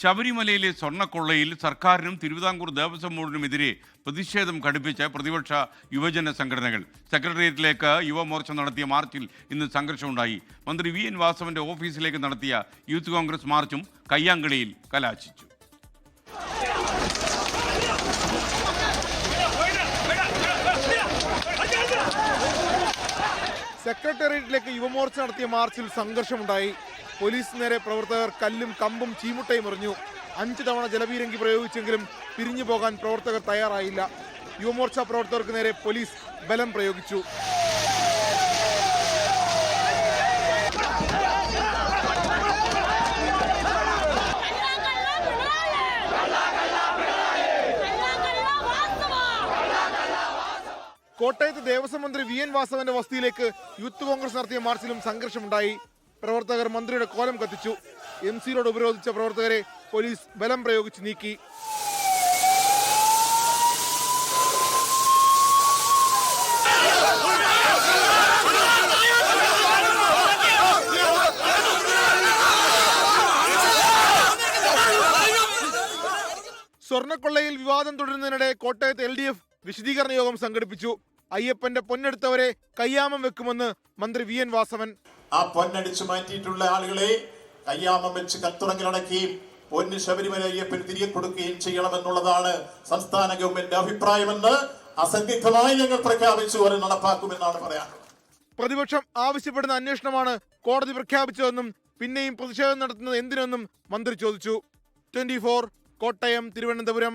ശബരിമലയിലെ സ്വർണക്കൊള്ളയിൽ സർക്കാരിനും തിരുവിതാംകൂർ ദേവസ്വം ബോർഡിനുമെതിരെ പ്രതിഷേധം ഘടിപ്പിച്ച പ്രതിപക്ഷ യുവജന സംഘടനകൾ. സെക്രട്ടേറിയറ്റിലേക്ക് യുവമോർച്ച നടത്തിയ മാർച്ചിൽ ഇന്ന് സംഘർഷമുണ്ടായി. മന്ത്രി വി എൻ വാസവന്റെ ഓഫീസിലേക്ക് നടത്തിയ യൂത്ത് കോൺഗ്രസ് മാർച്ചും കയ്യാങ്കളിയിൽ കലാശിച്ചു. സെക്രട്ടേറിയറ്റിലേക്ക് യുവമോർച്ച നടത്തിയ മാർച്ചിൽ സംഘർഷമുണ്ടായി. പോലീസ് നേരെ പ്രവർത്തകർ കല്ലും കമ്പും ചീമുട്ടയും എറിഞ്ഞു. അഞ്ച് തവണ ജലപീരങ്കി പ്രയോഗിച്ചെങ്കിലും പിരിഞ്ഞു പോകാൻ പ്രവർത്തകർ തയ്യാറായില്ല. യുവമോർച്ച പ്രവർത്തകർക്ക് നേരെ പോലീസ് ബലം പ്രയോഗിച്ചു. കോട്ടയത്ത് ദേവസ്വം മന്ത്രി വി എൻ വാസവന്റെ വസതിയിലേക്ക് യൂത്ത് കോൺഗ്രസ് നടത്തിയ മാർച്ചിലും സംഘർഷമുണ്ടായി. പ്രവർത്തകർ മന്ത്രിയുടെ കോലം കത്തിച്ചു. എം സി റോഡ് ഉപരോധിച്ച പ്രവർത്തകരെ പോലീസ് ബലം പ്രയോഗിച്ച് നീക്കി. സ്വർണക്കൊള്ളയിൽ വിവാദം തുടരുന്നതിനിടെ കോട്ടയത്ത് എൽ ഡി എഫ് വിശദീകരണ യോഗം സംഘടിപ്പിച്ചു. അയ്യപ്പന്റെ പൊന്നെടുത്തവരെ കയ്യാമം വെക്കുമെന്ന് മന്ത്രി വി എൻ വാസവൻ. ആ പൊന്നടിച്ചു മാറ്റിയിട്ടുള്ള ആളുകളെ കയ്യാമം വെച്ച് കത്തുറങ്ങിലടക്കുകയും പൊന്ന് ശബരിമല അയ്യപ്പന് തിരികെ കൊടുക്കുകയും ചെയ്യണമെന്നുള്ളതാണ് സംസ്ഥാന ഗവൺമെന്റ് അഭിപ്രായമെന്ന് അസന്നിഗ്ധമായി ഞങ്ങൾ പ്രഖ്യാപിച്ചു. അവരെ നടപ്പാക്കുമെന്നാണ് പറയാൻ. പ്രതിപക്ഷം ആവശ്യപ്പെടുന്ന അന്വേഷണമാണ് കോടതി പ്രഖ്യാപിച്ചതെന്നും പിന്നെയും പ്രതിഷേധം നടത്തുന്നത് എന്തിനെന്നും മന്ത്രി ചോദിച്ചു. ട്വന്റി കോട്ടയം തിരുവനന്തപുരം.